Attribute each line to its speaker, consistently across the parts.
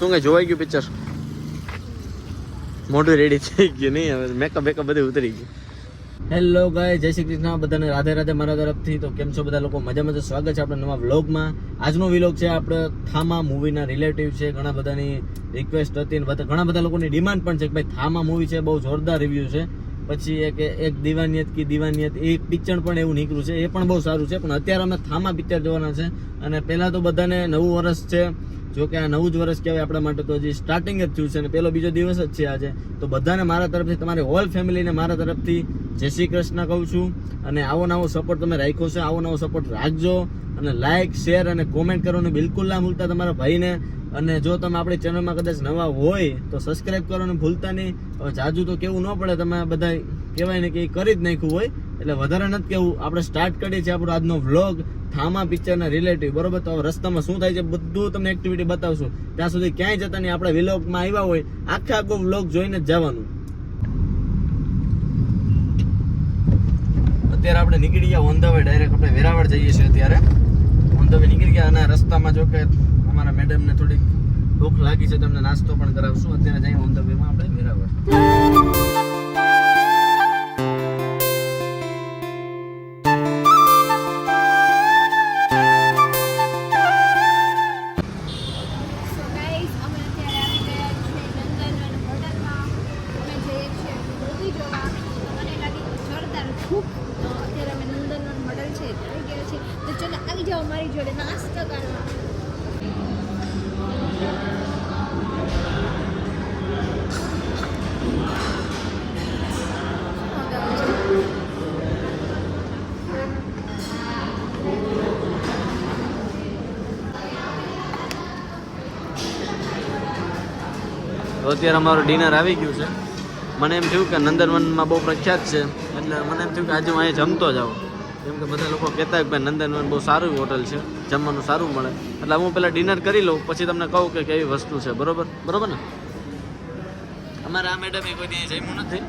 Speaker 1: શું કે જોવાઈ ગયું પિક્ચર મોઢું રેડી થઈ ગયું નહીં, હવે મેકઅપ બેકઅપ બધું ઉતરી ગયું. હેલો ગાય જય શ્રી કૃષ્ણ. બધાને રાધે રાધે મારા તરફથી. તો કેમ છો બધા લોકો? મજા મજા સ્વાગત છે આપણા નવા વ્લોગમાં આજનો વ્લોગ છે આપણે થામા મૂવીના રિલેટિવ છે. ઘણા બધાની રિક્વેસ્ટ હતી ઘણા બધા લોકોની ડિમાન્ડ પણ છે કે ભાઈ થામા મૂવી છે. બહુ જોરદાર રિવ્યૂ છે. પછી એક એક દિવાનિયત કી દિવાનિયત, એ પિક્ચર પણ એવું નીકળ્યું છે, એ પણ બહુ સારું છે, પણ અત્યારે અમે થામા પિક્ચર જોવાના છે, અને પહેલાં તો બધાને નવું વર્ષ છે, જો કે આ નવું જ વર્ષ કહેવાય આપણા માટે, તો હજી સ્ટાર્ટિંગ જ થયું છે, અને પેલો બીજો દિવસ જ છે આજે. તો બધાને મારા તરફથી, તમારી હોલ ફેમિલીને મારા તરફથી જય શ્રી કૃષ્ણ કહું છું, અને આવો નવો સપોર્ટ તમે રાખ્યો છે, આવો નવો સપોર્ટ રાખજો, અને લાઇક શેર અને કોમેન્ટ કરવાનું બિલકુલ ના ભૂલતા તમારા ભાઈને. અને જો તમે આપણી ચેનલમાં કદાચ નવા હોય, તો સબસ્ક્રાઇબ કરવાનું ભૂલતા નહીં. હવે જાજુ તો કેવું ન પડે, તમે બધા કહેવાય ને કે કરી જ નાખ્યું હોય, એટલે વધારે નથી કેવું. આપણે સ્ટાર્ટ કરીએ છીએ આપણો આજનો વ્લોગ થામા પિક્ચરના રિલેટિવ બરોબર? તો રસ્તામાં શું થાય છે બધું તમને એક્ટિવિટી બતાવશું. ત્યાં સુધી ક્યાંય જતા નહીં. આપણે વ્લોગમાં આવ્યા હોય, આખે આખો વ્લોગ જોઈને જ જવાનું. અત્યારે આપણે નીકળી ગયા ઓન ધ ડાયરેક્ટ આપણે વેરાવળ જઈએ છીએ અત્યારે. ઓન ધ વે નીકળી ગયા અને રસ્તામાં જો કે અમારા મેડમને થોડીક ભૂખ લાગી છે, તમને નાસ્તો પણ કરાવશું અત્યારે જઈએ ઓન ધ વેમાં આપણે વેરાવળ
Speaker 2: તો અત્યારે
Speaker 1: અમારું ડિનર આવી ગયું છે. મને એમ થયું કે નંદનવનમાં બહુ પ્રખ્યાત છે. એટલે મને એમ થયું કે આજે હું અહીંયા જમતો જાઉં કેમ કે બધા લોકો કહેતા કે નંદનવન બહુ સારું હોટલ છે. જમવાનું સારું મળે. એટલે હું પહેલાં ડિનર કરી લઉં, પછી તમને કહું કે કેવી વસ્તુ છે. બરોબર? બરોબર ને? અમારે આ મેડમે કોઈ દી જમ્યું નથી.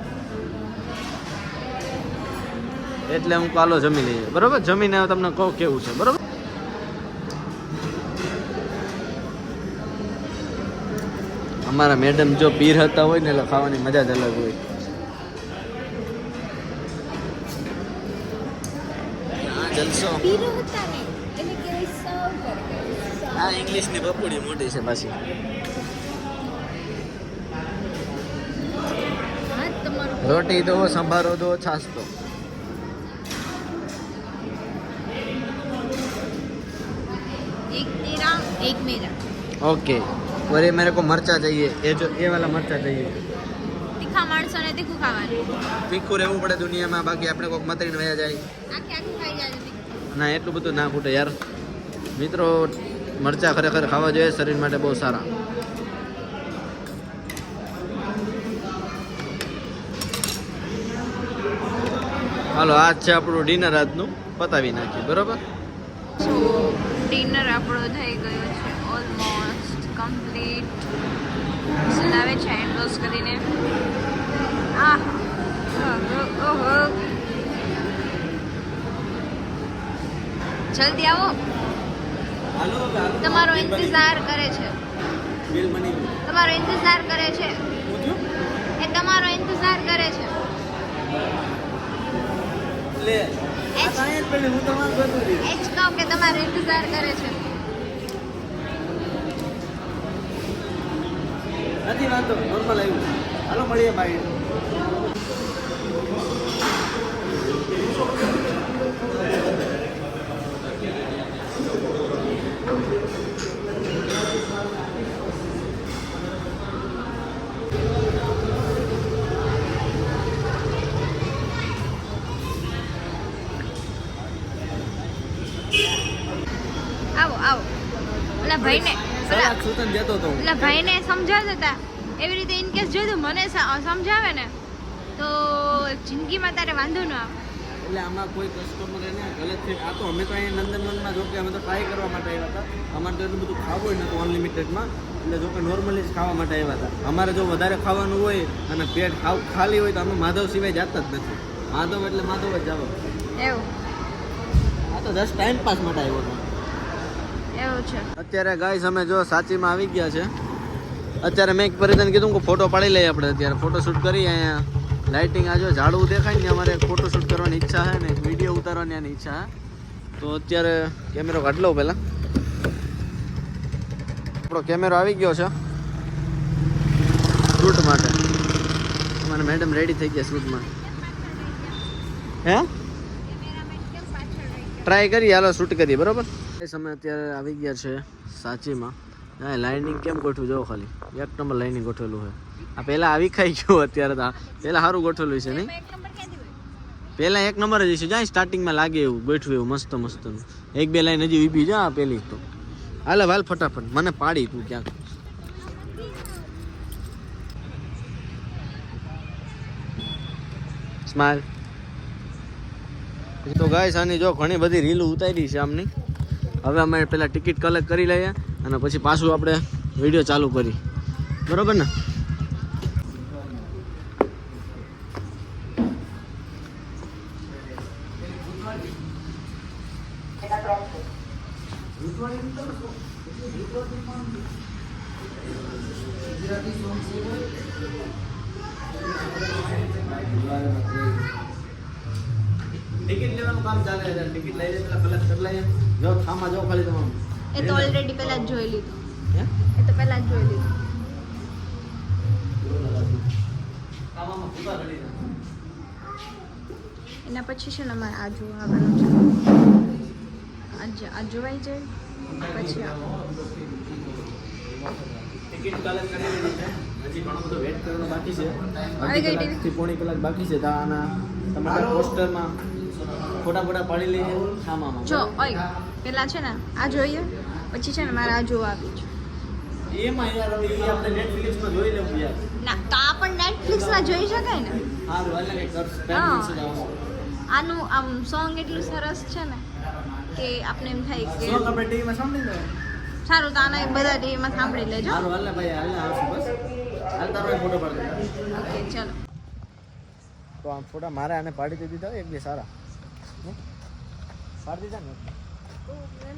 Speaker 1: એટલે હું કાલો જમી લઈએ. બરોબર? જમીને તમને કહું કેવું છે. બરોબર? અમારા મેડમ જો પીર હતા હોય ને એટલે ખાવાની મજા જ અલગ હોય. હા જલસો. આ ઇંગ્લિશની બપોડી મોટી છે પાછી. રોટી દો સંભારો દો છાશ દો
Speaker 2: એક તેરા એક મેરા.
Speaker 1: ओके और ये मेरे को मरचा चाहिए ये जो ये वाला मरचा चाहिए
Speaker 2: તીખા માણસોને તીખું ખાવાનું
Speaker 1: તીખું રહેવું પડે દુનિયામાં બાકી આપણે કોઈક મતરીને વયા જાય
Speaker 2: આખે આખું ખાઈ જાય તીખું
Speaker 1: ના એટલું બધું ના ખૂટે યાર મિત્રો મરચા ખરેખર ખાવા જોઈએ શરીર માટે બહુ સારા હાલો આજ છે આપણું ડિનર આજનું પતાવી નાખીએ બરોબર
Speaker 2: સો ડિનર આપણો થઈ ગયો છે ઓલમોસ્ટ કમ્પ્લીટ સુનાવે છે એન્ડોસ કરીને. આ ઓહો જલ્દી આવો. તમારો ઇંતજાર કરે છે. તમારો ઇંતજાર કરે છે. એ તમારો ઇંતજાર કરે છે. એચ કહું કે તમારો ઇંતજાર કરે છે.
Speaker 1: નથી વાંધો નોર્મલ આવ્યું. હાલો મળીએ ભાઈ
Speaker 2: આવો આવો. ઓલા ભાઈને. ઓલા
Speaker 1: સૂતન જતો હતો
Speaker 2: એટલે ભાઈને સમજાવતા હતા. એવી રીતે ઇન કેસ જોયું મને સમજાવે ને તો જિંદગીમાં તારે વાંધો ન આવે.
Speaker 1: એટલે આમાં કોઈ કસ્ટમર એને ગલત છે. આ તો અમે તો અહીંયા નંદનવનમાં જો કે અમે તો ટ્રાય કરવા માટે આવ્યા હતા. અમારે તો એટલું બધું ખાવું હોય નતું અનલિમિટેડમાં એટલે જો કે નોર્મલી જ ખાવા માટે આવ્યા હતા. અમારે જો વધારે ખાવાનું હોય અને પેટ ખાવ ખાલી હોય તો અમે માધવ સિવાય જાતા જ નથી. માધવ એટલે માધવ જ જાવ.
Speaker 2: એવું.
Speaker 1: આ તો જસ્ટ ટાઈમ પાસ માટે આવ્યો હતો.
Speaker 2: એવું છે.
Speaker 1: અત્યારે ગાઈસ અમે જો સાચીમાં આવી ગયા છે. અત્યારે મેં એક પરિધાન કીધું કે ફોટો પાડી લઈએ આપણે. અત્યારે ફોટો શૂટ કરી અહીંયા. લાઇટિંગ આ જો ઝાડવું દેખાય ને અમારે ફોટો શૂટ કરવાની ઈચ્છા છે ને વીડિયો ઉતારવાની આની ઈચ્છા છે. તો અત્યારે કેમેરો કાઢ લઉં પહેલાં. આપણો કેમેરો આવી ગયો છે. શૂટ માટે. અમારે મેડમ રેડી થઈ ગયા શૂટમાં હે? ટ્રાય કરીએ હાલો શૂટ કરીએ બરોબર? સમય અત્યારે આવી ગયા છે સાચીમાં. હા લાઇનિંગ કેમ ગોઠવું જોવો ખાલી? એક નંબર લાઇનિંગ ગોઠવેલું હોય આ પહેલાં આવી ખાઈ ગયું અત્યારે તો. પહેલાં સારું ગોઠવેલું છે નહીં? પહેલાં એક નંબર જ છે જાય સ્ટાર્ટિંગમાં લાગે એવું ગોઠવું એવું, મસ્ત મસ્ત એક, બે લાઈન હજી ઊભી જા પેલી તો. હાલે, હાલ ફટાફટ. મને પાડી તું ક્યાંક. સ્માઈલ તો ગાય સાની જો ઘણી બધી રીલ ઉતારી છે આમની. હવે અમે પેલા ટિકિટ કલેક્ટ કરી લઈએ અને પછી પાછું આપણે વીડિયો ચાલુ કરી. બરોબર ને? ટિકિટ લેવાનું કામ ચાલે છે ટિકિટ લઈ લે પેલા કલેક્ટ કરી લઈએ જો થામાં જો ખાલી તમામ.
Speaker 2: એ તો ઓલરેડી પહેલા જ જોઈ લીધું.
Speaker 1: હે?
Speaker 2: એ તો પહેલા જ જોઈ લીધું. એના પછી છે ને અમારે આ જોવાનું છે. આજે આ જોવાઈ જાય. પછી
Speaker 1: હજી ઘણો બધો વેટ કરવાનો બાકી છે. અડધી કલાકથી પોણી કલાક બાકી છે તો આના તમારા પોસ્ટરમાં. ફોટા ફોટા પાડી લઈએ. મામા
Speaker 2: જો ઓય પેલા છે ને આ જોઈએ પછી છે ને મારે આ જોવા આવી છે.
Speaker 1: એમાં યાર હવે એ આપણે નેટફ્લિક્સમાં જોઈ લેવું યાર.
Speaker 2: ના તો આ પણ નેટફ્લિક્સમાં જોઈ શકાય ને? હા. આનું આમ સોંગ એટલું સરસ છે ને કે આપણે એમ થાય કે
Speaker 1: Song આપણે ટીવીમાં સાંભળી લેવાનું.
Speaker 2: સારું તો આના બધા ટીવીમાં સાંભળી લેજો.
Speaker 1: સારું હાલે ભાઈ હાલે આવશું બસ. હાલ તારો ફોટો પાડી
Speaker 2: ઓકે ચલો.
Speaker 1: તો આમ ફોટા મારે આને પાડી દીધા એક બે સારા. હે? પાડી દીધા ને?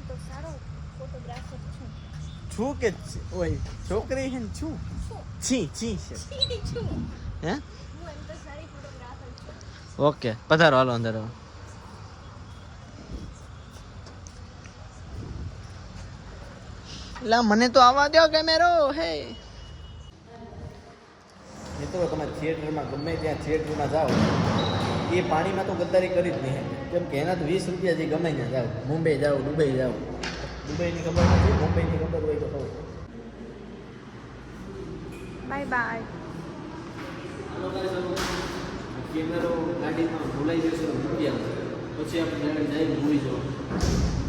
Speaker 2: તો સારો ફોટોગ્રાફર છું.
Speaker 1: છું કે છી? ઓય છોકરી છે ને છું? છી. છી છે હે?
Speaker 2: હું
Speaker 1: ઓકે પધારો હાલો અંદર. લા મને તો આવવા દો કેમેરો હે. મિત્રો તમે થિયેટરમાં ગમે ત્યાં થિયેટરમાં જાઓ એ પાણીમાં તો ગદ્દારી કરી જ નહીં. કેમ કે એના તો વીસ રૂપિયા જે ગમે ત્યાં જાવ મુંબઈ જાઓ દુબઈ જાઓ. દુબઈની ખબર નથી મુંબઈની ખબર હોય તો ખબર
Speaker 2: બાય બાય
Speaker 1: કેમેરો ગાડીમાં ભૂલાઈ જશે રૂપિયા મૂકી પછી આપણે ગાડી જઈને ભૂલી જવાનું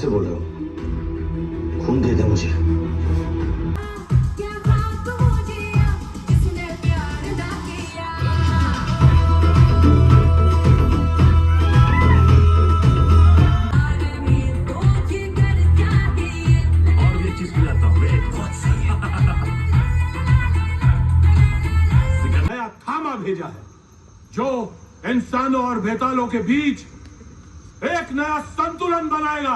Speaker 2: कैसे बोल रहे हो। खून दे दे मुझे।
Speaker 3: भेजा है जो इंसानों और बेतालों के बीच एक नया संतुलन बनाएगा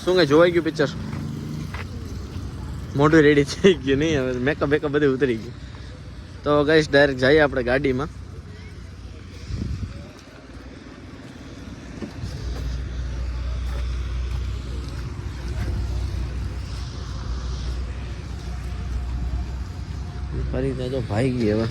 Speaker 1: શું કઈ જોવાઈ ગયું પિક્ચર મોઢું રેડી થઈ ગયું નહીં હવે મેકઅપ બેકઅપ બધું ઉતરી ગયું તો ગઈશ ડાયરેક્ટ જઈએ આપણે ગાડીમાં ફરી તો ભાઈ ગયો હવે.